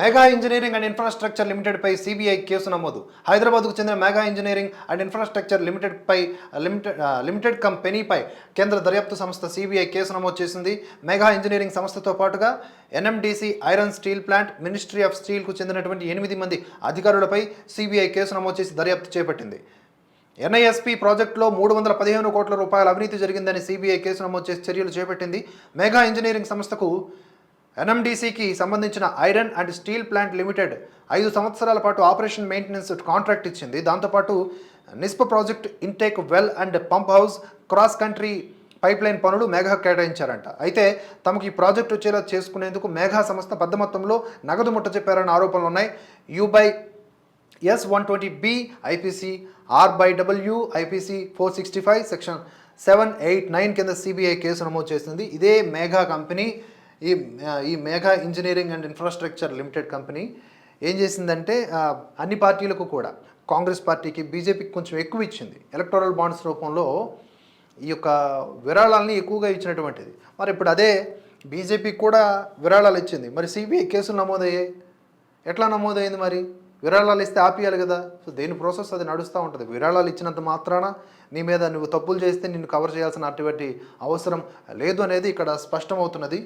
Mega engineering and infrastructure లిమిటెడ్పై CBI case నమోదు. హైదరాబాద్కు చెందిన మెగా ఇంజనీరింగ్ అండ్ ఇన్ఫ్రాస్ట్రక్చర్ లిమిటెడ్పై లిమిటెడ్ లిమిటెడ్ కంపెనీపై కేంద్ర దర్యాప్తు సంస్థ సిబిఐ కేసు నమోదు చేసింది. మెగా ఇంజనీరింగ్ సంస్థతో పాటుగా NMDC iron steel plant ministry of స్టీల్కు చెందినటువంటి ఎనిమిది మంది అధికారులపై సిబిఐ కేసు నమోదు చేసి దర్యాప్తు చేపట్టింది. ఎన్ఐఎస్పి ప్రాజెక్టులో మూడు వందల పదిహేను కోట్ల రూపాయల అవినీతి జరిగిందని సిబిఐ కేసు నమోదు చేసి చర్యలు చేపట్టింది. మెగా ఇంజనీరింగ్ సంస్థకు ఎన్ఎండిసికి సంబంధించిన iron and steel plant limited ఐదు సంవత్సరాల పాటు ఆపరేషన్ మెయింటెనెన్స్ కాంట్రాక్ట్ ఇచ్చింది. దాంతోపాటు నిస్ప project intake well and pump house cross country pipeline పనులు మేఘా కేటాయించారంట. అయితే తమకు ఈ ప్రాజెక్టు వచ్చేలా చేసుకునేందుకు మేఘా సంస్థ పెద్ద మొత్తంలో నగదు ముట్ట చెప్పారన్న ఆరోపణలు ఉన్నాయి. U by s one twenty B IPC R by W IPC four sixty five section seven eight nine కింద సిబిఐ కేసు నమోదు చేసింది. ఇదే మేఘా కంపెనీ. ఈ ఈ Megha Engineering and Infrastructure Limited company ఏం చేసిందంటే అన్ని పార్టీలకు కూడా కాంగ్రెస్ పార్టీకి బీజేపీకి కొంచెం ఎక్కువ ఇచ్చింది. ఎలక్టోరల్ బాండ్స్ రూపంలో ఈ యొక్క విరాళాలని ఎక్కువగా ఇచ్చినటువంటిది. మరి ఇప్పుడు అదే బీజేపీకి కూడా విరాళాలు ఇచ్చింది. మరి సిబిఐ కేసులు నమోదయ్యాయి. ఎట్లా నమోదైంది మరి? విరాళాలు ఇస్తే ఆపియాలి కదా. సో దేని ప్రాసెస్ అది నడుస్తూ ఉంటుంది. విరాళాలు ఇచ్చినంత మాత్రాన నీ మీద నువ్వు తప్పులు చేస్తే నిన్ను కవర్ చేయాల్సిన అటువంటి అవసరం లేదు అనేది ఇక్కడ స్పష్టమవుతున్నది.